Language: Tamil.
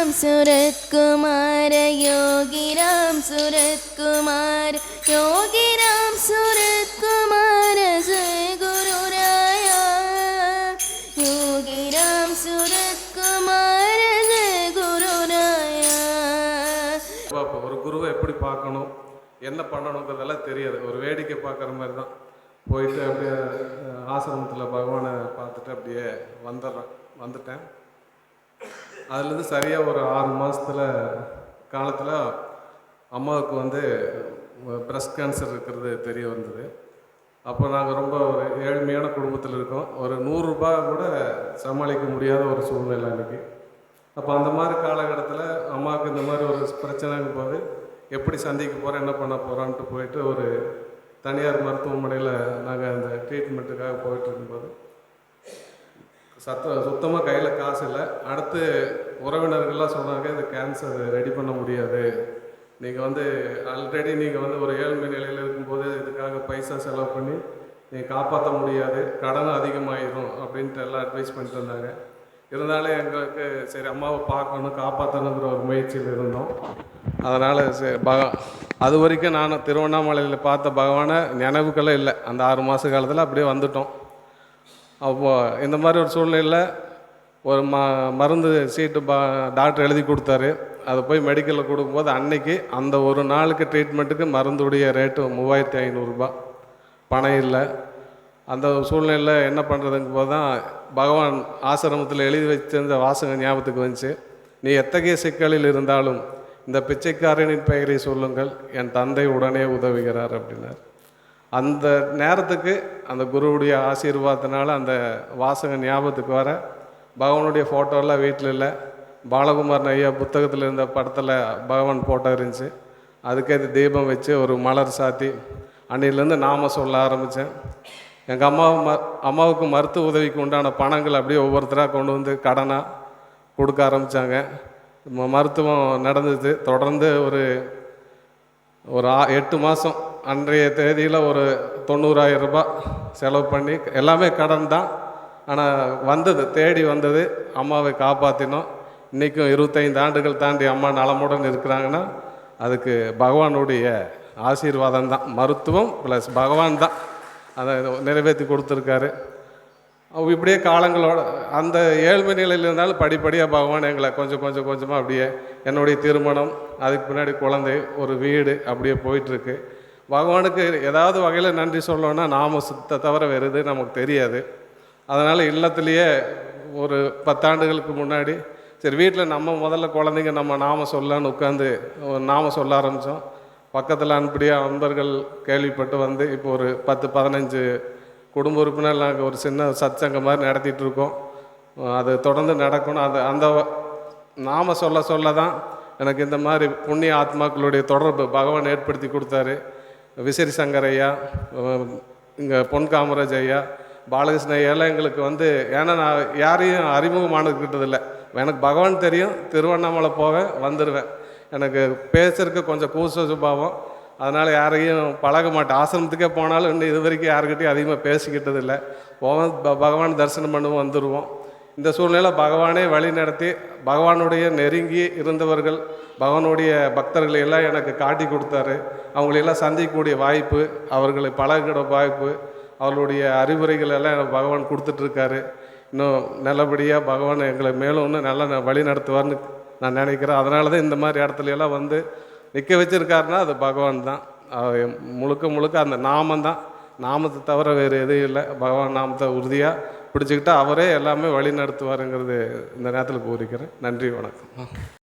ராம் சுரத்குமார யோகி ராம் சுரத்குமார் யோகி ராம் சுரத்குமார ஜெய குரு ராயா யோகி ராம் சுரத்குமார ஜெய குரு ராயா பார்ப்போம் ஒரு குருவை எப்படி பார்க்கணும்? என்ன பண்ணணுங்கிறதெல்லாம் தெரியாது. ஒரு வேடிக்கை பார்க்குற மாதிரி தான். போயிட்டு அப்படியே ஆசிரமத்தில் பகவானை பார்த்துட்டு அப்படியே வந்துடுறேன். வந்துட்டேன். அதுலேருந்து சரியாக ஒரு ஆறு மாதத்தில் காலத்தில் அம்மாவுக்கு வந்து ப்ரெஸ்ட் கேன்சர் இருக்கிறது தெரிய வந்தது. அப்போ நாங்கள் ரொம்ப ஒரு ஏழ்மையான குடும்பத்தில் இருக்கோம். ஒரு நூறுரூபா கூட சமாளிக்க முடியாத ஒரு சூழ்நிலை அன்றைக்கி அப்போ அந்த மாதிரி காலகட்டத்தில் அம்மாவுக்கு இந்த மாதிரி ஒரு பிரச்சனைங்க போது எப்படி சந்திக்க போகிறேன் என்ன பண்ண போகிறான்ட்டு போயிட்டு ஒரு தனியார் மருத்துவமனையில் நாங்கள் அந்த ட்ரீட்மெண்ட்டுக்காக போயிட்டு இருக்கும்போது சத்த சுத்தமாக கையில் காசு இல்லை. அடுத்து உறவினர்கள்லாம் சொன்னாங்க இந்த கேன்சர் ரெடி பண்ண முடியாது. நீங்கள் வந்து ஆல்ரெடி நீங்கள் வந்து ஒரு ஏழ்மை நிலையில் இருக்கும்போது இதுக்காக பைசா செலவு பண்ணி நீங்கள் காப்பாற்ற முடியாது. கடனும் அதிகமாகிடும் அப்படின்ட்டு எல்லாம் அட்வைஸ் பண்ணிட்டு இருந்தாங்க. இருந்தாலும் எங்களுக்கு சரி அம்மாவை பார்க்கணும் காப்பாற்றணுங்கிற ஒரு முயற்சியில் இருந்தோம். அதனால் சரி பக அது வரைக்கும் நான் திருவண்ணாமலையில் பார்த்த பகவானை நினைவுகளே இல்லை. அந்த ஆறு மாத காலத்தில் அப்படியே வந்துட்டோம். அப்போது இந்த மாதிரி ஒரு சூழ்நிலையில் ஒரு ம மருந்து சீட்டு பா டாக்டர் எழுதி கொடுத்தாரு. அதை போய் மெடிக்கலில் கொடுக்கும்போது அன்னைக்கு அந்த ஒரு நாளுக்கு ட்ரீட்மெண்ட்டுக்கு மருந்துடைய ரேட்டு மூவாயிரத்தி ஐநூறுரூபா பணம் இல்லை. அந்த சூழ்நிலையில் என்ன பண்ணுறதுங்க போது தான் பகவான் ஆசிரமத்தில் எழுதி வச்சிருந்த வாசகம் ஞாபகத்துக்கு வந்துச்சு. நீ எத்தகைய சிக்கலில் இருந்தாலும் இந்த பிச்சைக்காரனின் பெயரை சொல்லுங்கள். என் தந்தை உடனே உதவுகிறார் அப்படின்னார். அந்த நேரத்துக்கு அந்த குருவுடைய ஆசீர்வாதத்தினால அந்த வாசகம் ஞாபகத்துக்கு வர பகவானுடைய ஃபோட்டோலாம் வீட்டில் இல்லை. பாலகுமார் ஐயா புத்தகத்தில் இருந்த படத்தில் பகவான் ஃபோட்டோ இருந்துச்சு. அதுக்கேற்ற தீபம் வச்சு ஒரு மலர் சாத்தி அன்னையிலேருந்து நாம சொல்ல ஆரம்பித்தேன் எங்கள் அம்மா ம அம்மாவுக்கு மருத்துவ உதவிக்கு உண்டான பணங்கள் அப்படியே ஒவ்வொருத்தராக கொண்டு வந்து கடனாக கொடுக்க ஆரம்பித்தாங்க மருத்துவம் நடந்தது. தொடர்ந்து ஒரு ஒரு ஆ எட்டு மாதம் அன்றைய தேதியில் ஒரு தொண்ணூறாயிரம் ரூபாய் செலவு பண்ணி எல்லாமே கடன் தான். ஆனால் வந்தது தேடி வந்தது அம்மாவை காப்பாற்றினோம் இன்றைக்கும் இருபத்தைந்து ஆண்டுகள் தாண்டி அம்மா நலமுடன் இருக்கிறாங்கன்னா அதுக்கு பகவானுடைய ஆசீர்வாதம் தான். மருத்துவம் ப்ளஸ் பகவான் தான். அதை நிறைவேற்றி கொடுத்துருக்காரு. இப்படியே காலங்களோட அந்த ஏழ்மை நிலையில் இருந்தாலும் படிப்படியாக பகவான் எங்களை கொஞ்சம் கொஞ்சம் கொஞ்சமாக அப்படியே என்னுடைய திருமணம் அதுக்கு பின்னாடி குழந்தை ஒரு வீடு அப்படியே போயிட்டுருக்கு. பகவானுக்கு ஏதாவது வகையில் நன்றி சொல்லணும்னா நாம சுத்த தவிர வேறு நமக்கு தெரியாது. அதனால் இல்லத்துலேயே ஒரு பத்தாண்டுகளுக்கு முன்னாடி சரி வீட்டில் நம்ம முதல்ல குழந்தைங்க நம்ம நாம சொல்லலான்னு உட்காந்து நாம சொல்ல ஆரம்பித்தோம் பக்கத்தில் அன்படியாக நண்பர்கள் கேள்விப்பட்டு வந்து இப்போ ஒரு பத்து பதினஞ்சு குடும்ப உறுப்பினர் நாங்கள் ஒரு சின்ன சச்சங்கம் மாதிரி நடத்திட்டு இருக்கோம். அது தொடர்ந்து நடக்கணும். அது அந்த நாம சொல்ல சொல்ல தான் எனக்கு இந்த மாதிரி புண்ணிய ஆத்மாக்களுடைய தொடர்பு பகவான் ஏற்படுத்தி கொடுத்தாரு. விசிறி சங்கர் ஐயா இங்கே பொன் காமராஜ் ஐயா பாலகிருஷ்ண ஐயா எங்களுக்கு வந்து ஏன்னா நான் யாரையும் அறிமுகமானதுக்கிட்டதில்லை எனக்கு பகவான் தெரியும் திருவண்ணாமலை போவேன் வந்துடுவேன் எனக்கு பேசுறதுக்கு கொஞ்சம் கூச சுபாவம். அதனால் யாரையும் பழக மாட்டேன். ஆசிரமத்துக்கே போனாலும் இன்னும் இது வரைக்கும் யாருக்கிட்டையும் அதிகமாக பேசிக்கிட்டது இல்லை போவோம் ப- பகவான் தரிசனம் பண்ணுவோம் வந்துடுவோம் இந்த சூழ்நிலை பகவானே வழி நடத்தி பகவானுடைய நெருங்கி இருந்தவர்கள் பகவானுடைய பக்தர்களை எல்லாம் எனக்கு காட்டி கொடுத்தாரு. அவங்களையெல்லாம் சந்திக்கக்கூடிய வாய்ப்பு அவர்களை பழகிட வாய்ப்பு அவருடைய அறிவுரைகள் எல்லாம் எனக்கு பகவான் கொடுத்துட்ருக்காரு. இன்னும் நல்லபடியாக பகவான் எங்களை மேலும் இன்னும் நல்லா ந- வழி நடத்துவார்னு நான் நினைக்கிறேன். அதனால தான் இந்த மாதிரி இடத்துல எல்லாம் வந்து நிற்க வச்சுருக்காருன்னா அது பகவான் தான். முழுக்க முழுக்க அந்த நாமம் தான். நாமத்தை தவிர வேறு எதுவும் இல்லை. பகவான் நாமத்தை உறுதியாக பிடிச்சிக்கிட்டா அவரே எல்லாமே வழி நடத்துவாருங்கிறது இந்த நேரத்தில் கூறிக்கிறேன். நன்றி வணக்கம்.